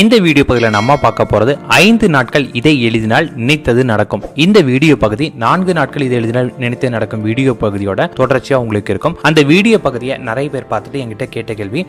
இந்த வீடியோ பகுதியில் நம்ம பார்க்க போகிறது ஐந்து நாட்கள் இதை எழுதினால் நினைத்தது நடக்கும். இந்த வீடியோ பகுதி நான்கு நாட்கள் இதை எழுதினால் நினைத்தது நடக்கும் வீடியோ பகுதியோட தொடர்ச்சியாக உங்களுக்கு இருக்கும். அந்த வீடியோ பகுதியை நிறைய பேர் பார்த்துட்டு எங்கிட்ட கேட்ட கேள்வி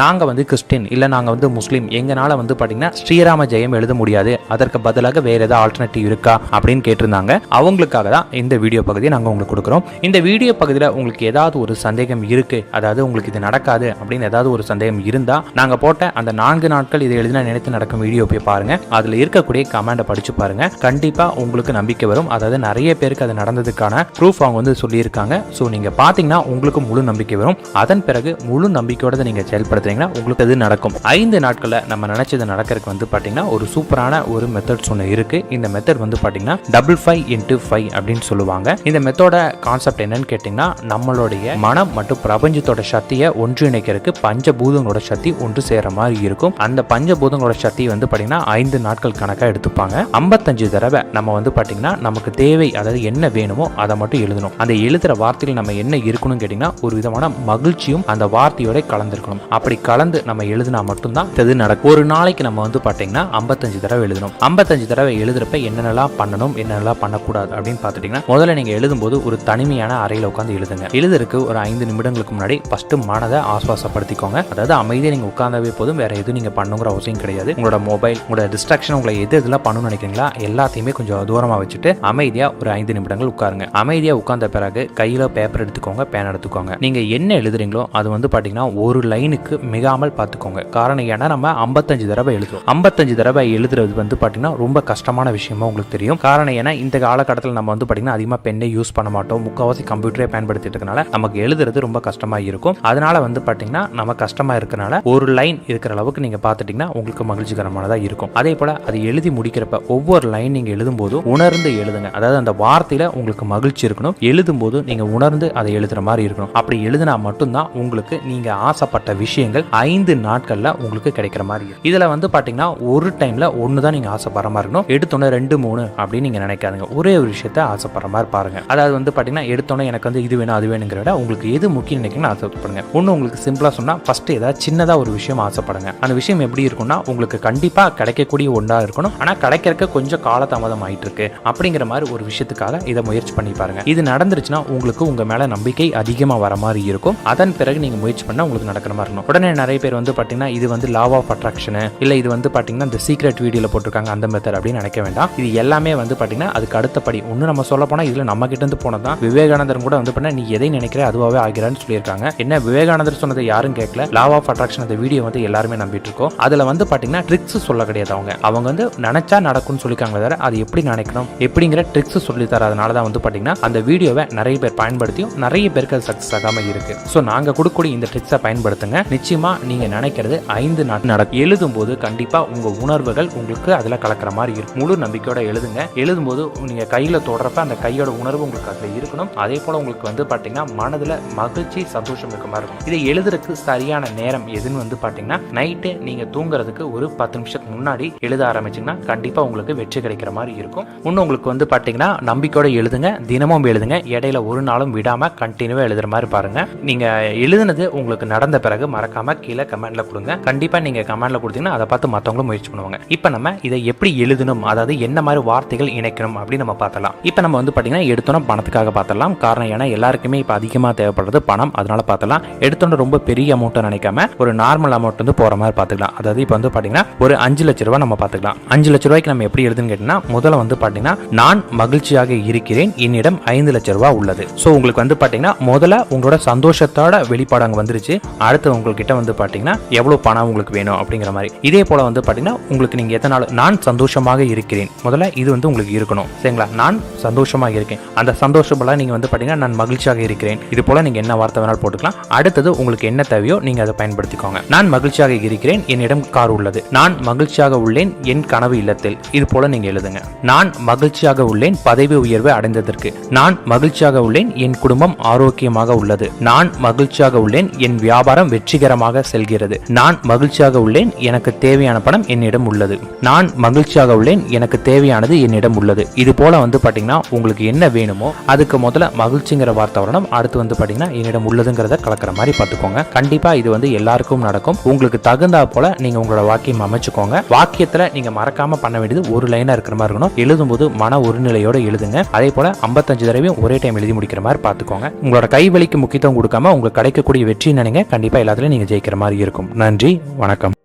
நாங்கள் வந்து கிறிஸ்டின் இல்லை நாங்கள் வந்து முஸ்லீம் எங்களால் வந்து பார்த்தீங்கன்னா ஸ்ரீராம ஜெயம் எழுத முடியாது. அதற்கு பதிலாக வேறு ஏதாவது ஆல்டர்னேட்டிவ் இருக்கா அப்படின்னு கேட்டிருந்தாங்க. அவங்களுக்காக தான் இந்த வீடியோ பகுதியை நாங்கள் உங்களுக்கு கொடுக்குறோம். இந்த வீடியோ பகுதியில் உங்களுக்கு ஏதாவது ஒரு சந்தேகம் இருக்குது அதாவது உங்களுக்கு இது நடக்காது அப்படின்னு ஏதாவது ஒரு சந்தேகம் இருந்தால் நாங்கள் போட்ட அந்த நான்கு நாட்கள் இதை எழுதினா நினைத்து நடக்கும் வீடியோ போய் பாருங்க. அதுல இருக்கக்கூடிய கமெண்டை படிச்சு பாருங்க. கண்டிப்பா உங்களுக்கு நம்பிக்கை வரும். அதாவது நிறைய பேருக்கு அது நடந்ததுக்கான ப்ரூஃப் அவங்க வந்து சொல்லியிருக்காங்க. ஸோ நீங்க பாத்தீங்கன்னா உங்களுக்கு முழு நம்பிக்கை வரும். அதன் பிறகு முழு நம்பிக்கையோட நீங்கள் நீங்க செயல்படுத்துறீங்கன்னா உங்களுக்கு அது நடக்கும். ஐந்து நாட்கள்ல நம்ம நினைச்சது நடக்கிறதுக்கு வந்து பாத்தீங்கன்னா ஒரு சூப்பரான ஒரு மெத்தட்ஸ் ஒன்று இருக்கு. இந்த மெத்தட் வந்து பாத்தீங்கன்னா டபுள் ஃபைவ் இன்ட்டு ஃபைவ் அப்படின்னு சொல்லுவாங்க. இந்த மெத்தோட கான்செப்ட் என்னன்னு கேட்டிங்கன்னா நம்மளுடைய மனம் மற்றும் பிரபஞ்சத்தோட சக்தியை ஒன்றிணைக்கிறதுக்கு பஞ்சபூதங்களோட சக்தி ஒன்று சேர மாதிரி இருக்கும். அந்த பஞ்சபூதம் பஞ்சபூதங்களோட சக்தி வந்து பார்த்தீங்கன்னா ஐந்து நாட்கள் கணக்காக எடுத்துப்பாங்க. ஐம்பத்தஞ்சு தடவை நம்ம வந்து பார்த்தீங்கன்னா நமக்கு தேவை அதாவது என்ன வேணுமோ அதை மட்டும் எழுதணும். அந்த எழுதுகிற வார்த்தையில் நம்ம என்ன இருக்கணும்னு கேட்டிங்கன்னா ஒரு விதமான மகிழ்ச்சியும் அந்த வார்த்தையோட கலந்துருக்கணும். அப்படி கலந்து நம்ம எழுதினா மட்டும்தான் இது நடக்கும். ஒரு நாளைக்கு நம்ம வந்து பார்த்தீங்கன்னா ஐம்பத்தஞ்சு தடவை எழுதணும். ஐம்பத்தஞ்சு தடவை எழுதுறப்ப என்னென்னலாம் பண்ணணும் என்னென்னலாம் பண்ணக்கூடாது அப்படின்னு பார்த்துட்டிங்கன்னா முதல்ல நீங்கள் எழுதும்போது ஒரு தனிமையான அறையில் உட்காந்து எழுதுங்க. எழுதுறதுக்கு ஒரு ஐந்து நிமிடங்களுக்கு முன்னாடி ஃபஸ்ட்டு மனதை ஆஸ்வாசப்படுத்திக்கோங்க. அதாவது அமைதியாக நீங்கள் உட்காந்தவே போதும் வேறு எதுவும் நீங்கள் பண்ணுங்கிற அவசியம் கிடையாது. உங்களோட மொபைல் உங்களோட டிஸ்ட்ராக்ஷன் உங்களை எது இதெல்லாம் பண்ணணும்னு நினைக்கிறீங்களா எல்லாத்தையுமே கொஞ்சம் தூரமாக வச்சுட்டு அமைதியாக ஒரு ஐந்து நிமிடங்கள் உட்காருங்க. அமைதியாக உட்கார்ந்த பிறகு கையில் பேப்பர் எடுத்துக்கோங்க பேன் எடுத்துக்கோங்க. நீங்கள் என்ன எழுதுறீங்களோ அது வந்து பார்த்தீங்கன்னா ஒரு லைனுக்கு மிகாமல் பார்த்துக்கோங்க காரணம் ஏன்னா நம்ம ஐம்பத்தஞ்சு தடவை எழுதுறோம். ஐம்பத்தஞ்சு தடவை எழுதுறது வந்து பார்த்தீங்கன்னா ரொம்ப கஷ்டமான விஷயமா உங்களுக்கு தெரியும். காரணம் ஏன்னா இந்த காலகட்டத்தில் நம்ம வந்து பார்த்தீங்கன்னா அதிகமாக பெண்ணை யூஸ் பண்ண மாட்டோம். முக்கால்வாசி கம்ப்யூட்டரே பயன்படுத்திட்டு இருக்கனால நமக்கு எழுதுறது ரொம்ப கஷ்டமா இருக்கும். அதனால வந்து பாத்தீங்கன்னா நம்ம கஷ்டமா இருக்கனால ஒரு லைன் இருக்கிற அளவுக்கு நீங்கள் பார்த்துட்டிங்கன்னா உங்களுக்கு மகிழ்ச்சிகரமானதாக இருக்கும். அதே போல் அது எழுதி முடிக்கிறப்ப ஒவ்வொரு லைன் நீங்கள் எழுதும்போது உணர்ந்து எழுதுங்க. அதாவது அந்த வார்த்தையில் உங்களுக்கு மகிழ்ச்சி இருக்கணும். எழுதும்போது நீங்கள் உணர்ந்து அதை எழுதுகிற மாதிரி இருக்கணும். அப்படி எழுதினா மட்டும்தான் உங்களுக்கு நீங்கள் ஆசைப்பட்ட விஷயங்கள் ஐந்து நாட்களில் உங்களுக்கு கிடைக்கிற மாதிரி இருக்கும். இதில் வந்து பார்த்தீங்கன்னா ஒரு டைமில் ஒன்று தான் நீங்கள் ஆசைப்படுற மாதிரி இருக்கணும். எடுத்தோன்னே ரெண்டு மூணு அப்படின்னு நீங்கள் நினைக்காதுங்க. ஒரே ஒரு விஷயத்த ஆசைப்படுற மாதிரி பாருங்க. அதாவது வந்து பார்த்தீங்கன்னா எடுத்தோன்னே எனக்கு வந்து இது வேணும் அது வேணுங்கிற விட உங்களுக்கு எது முக்கியம் நினைக்கணும்னு ஆசைப்படுங்க. ஒன்று உங்களுக்கு சிம்பிளாக சொன்னால் ஃபஸ்ட்டு ஏதாவது சின்னதாக ஒரு விஷயம் ஆசைப்படுங்க. அந்த விஷயம் எப்படி இருக்கும்னா உங்களுக்கு கண்டிப்பா கிடைக்கக்கூடிய ஒன்றா இருக்கணும். ஆனா கிடைக்கிறக்க கொஞ்சம் காலதாமதம் ஆயிட்டு இருக்கு அப்படிங்கிற மாதிரி ஒரு விஷயத்துக்காக இதை முயற்சி பண்ணி பாருங்க. இது நடந்துருச்சுன்னா உங்களுக்கு உங்க மேல நம்பிக்கை அதிகமா வர மாதிரி இருக்கும். அதன் பிறகு நீங்க முயற்சி பண்ணா உங்களுக்கு நடக்கிற மாதிரி இருக்கும். உடனே நிறைய பேர் வந்து பாத்தீங்கன்னா இது வந்து லாவ் ஆஃப் அட்ராக்ஷனு இல்ல இது வந்து பாத்தீங்கன்னா இந்த சீக்ரெட் வீடியோல போட்டிருக்காங்க அந்த மெத்தட் அப்படின்னு நினைக்க வேண்டாம். இது எல்லாமே வந்து பாத்தீங்கன்னா அதுக்கு அடுத்தபடி ஒன்று நம்ம சொல்ல போனா இதுல நம்ம கிட்ட இருந்து போனதான் விவேகானந்தர் கூட வந்து பண்ண நீ எதை நினைக்கிற? அதுவாகவே ஆகிறான்னு சொல்லியிருக்காங்க. என்ன விவேகானந்தர் சொன்னதை யாரும் கேட்கல லா ஆஃப் அட்ராக்ஷன் அந்த வீடியோ வந்து எல்லாருமே நம்பிட்டு இருக்கோம் அதுல வந்து பார்த்தீங்கன்னா ட்ரிக்ஸ் சொல்ல கிடையாது அவங்க. அவங்க வந்து நினைச்சா நடக்கும்னு சொல்லிக்காங்களே தவிர அது எப்படி நினைக்கணும் எப்படிங்கிற ட்ரிக்ஸ் சொல்லி தரதுனால தான் வந்து பார்த்தீங்கன்னா அந்த வீடியோவை நிறைய பேர் பயன்படுத்தியும் நிறைய பேருக்கு அது சக்ஸஸ் ஆகாம இருக்கு. ஸோ நாங்கள் கொடுக்கக்கூடிய இந்த ட்ரிக்ஸை பயன்படுத்துங்க. நிச்சயமா நீங்க நினைக்கிறது ஐந்து நாட்டு நடக்கும் எழுதும் போது கண்டிப்பா உங்க உணர்வுகள் உங்களுக்கு அதில் கலக்கிற மாதிரி இருக்கும். முழு நம்பிக்கையோட எழுதுங்க. எழுதும்போது நீங்க கையில தொடரப்ப அந்த கையோட உணர்வு உங்களுக்கு அதில் இருக்கணும். அதே போல உங்களுக்கு வந்து பார்த்தீங்கன்னா மனதில் மகிழ்ச்சி சந்தோஷம் இருக்க மாதிரி இருக்கும். இதை எழுதுறதுக்கு சரியான நேரம் எதுன்னு வந்து பார்த்தீங்கன்னா நைட்டு நீங்க தூங்குறதுக்கு ஒரு பத்து நிமிஷத்துக்கு முன்னாடி எழுத ஆரம்பிச்சிங்கன்னா கண்டிப்பாக உங்களுக்கு வெற்றி கிடைக்கிற மாதிரி இருக்கும். இன்னும் உங்களுக்கு வந்து பார்த்தீங்கன்னா நம்பிக்கையோட எழுதுங்க தினமும் எழுதுங்க இடையில ஒரு நாளும் விடாமல் கண்டினியூவாக எழுதுற மாதிரி பாருங்கள் நீங்கள் எழுதுனது உங்களுக்கு நடந்த பிறகு மறக்காமல் கீழே கமெண்டில் கொடுங்க. கண்டிப்பாக நீங்கள் கமெண்டில் கொடுத்தீங்கன்னா அதை பார்த்து மற்றவங்களும் முயற்சி பண்ணுவாங்க. இப்போ நம்ம இதை எப்படி எழுதணும் அதாவது என்ன மாதிரி வார்த்தைகள் இணைக்கணும் அப்படின்னு நம்ம பார்த்தலாம் இப்போ நம்ம வந்து பார்த்தீங்கன்னா எடுத்தோன்னா பணத்துக்காக பார்த்தலாம் காரணம் ஏன்னா எல்லாருக்குமே இப்போ அதிகமாக தேவைப்படுறது பணம் அதனால பார்த்தலாம் எடுத்தோன்னு ரொம்ப பெரிய அமௌண்ட்டை நினைக்காம ஒரு நார்மல் அமௌண்ட் வந்து போகிற மாதிரி பார்த்துக்கலாம். அதாவது இப்போ வந்து பாத்தீங்கன்னா ஒரு அஞ்சு லட்ச ரூபாய் நம்ம பார்த்துக்கலாம். அஞ்சு லட்ச ரூபாய்க்கு நம்ம எப்படி எழுதுன்னு கேட்டீங்கன்னா முதல்ல வந்து பாத்தீங்கன்னா நான் மகிழ்ச்சியாக இருக்கிறேன் என்னிடம் ஐந்து லட்ச ரூபாய் உள்ளது. ஸோ உங்களுக்கு வந்து பாத்தீங்கன்னா முதல்ல உங்களோட சந்தோஷத்தோட வெளிப்பாடு அங்கே வந்துருச்சு. அடுத்து உங்ககிட்ட வந்து பாத்தீங்கன்னா எவ்வளவு பணம் உங்களுக்கு வேணும் அப்படிங்கிற மாதிரி. இதே போல வந்து பாத்தீங்கன்னா உங்களுக்கு நீங்க எத்தனை நாள் நான் சந்தோஷமாக இருக்கிறேன். முதல்ல இது வந்து உங்களுக்கு இருக்கணும். சரிங்களா? நான் சந்தோஷமாக இருக்கேன். அந்த சந்தோஷம் போல நீங்க வந்து பாத்தீங்கன்னா நான் மகிழ்ச்சியாக இருக்கிறேன். இது போல நீங்க என்ன வார்த்தை வேணாலும் போட்டுக்கலாம். அடுத்தது உங்களுக்கு என்ன தேவையோ நீங்க அதை பயன்படுத்திக்கோங்க. நான் மகிழ்ச்சியாக இருக்கிறேன் என்னிடம் கார் உள்ளது. நான் மகிழ்ச்சியாக உள்ளேன் என் கனவு இல்லத்தில். இது போல நீங்க எழுதுங்க. நான் மகிழ்ச்சியாக உள்ளேன் பதவி உயர்வு அடைந்ததற்கு. நான் மகிழ்ச்சியாக உள்ளேன் என் குடும்பம் ஆரோக்கியமாக உள்ளது. நான் மகிழ்ச்சியாக உள்ளேன் என் வியாபாரம் வெற்றிகரமாக செல்கிறது. நான் மகிழ்ச்சியாக உள்ளேன் எனக்கு தேவையான பணம் என்னிடம் உள்ளது. நான் மகிழ்ச்சியாக உள்ளேன் எனக்கு தேவையானது என்னிடம் உள்ளது. இது போல வந்து பாத்தீங்கன்னா உங்களுக்கு என்ன வேணுமோ அதுக்கு முதல்ல மகிழ்ச்சிங்கிற வார்த்தை வரணும். அடுத்து வந்து பாத்தீங்கன்னா என்னிடம் உள்ளதுங்கிறத கலக்கிற மாதிரி பார்த்துக்கோங்க கண்டிப்பா இது வந்து எல்லாருக்கும் நடக்கும். உங்களுக்கு தகுந்தா போல நீங்க உங்களோட வாக்கியம் அமைச்சுக்கோங்க. வாக்கியத்துல நீங்க மறக்காம பண்ண வேண்டியது ஒரு லைனா இருக்கிற மாதிரி இருக்கணும். எழுதும்போது மன ஒருநிலையோட எழுதுங்க. அதே போல 55 தடவையும் ஒரே டைம் எழுதி முடிக்கிற மாதிரி பார்த்துக்கோங்க. உங்களோட கை வலிக்கு முக்கியத்துவம் கொடுக்காம உங்களுக்கு கிடைக்கக்கூடிய வெற்றி நினைங்க. கண்டிப்பா எல்லாத்துலயும் நீங்க ஜெயிக்கிற மாதிரி இருக்கும். நன்றி வணக்கம்.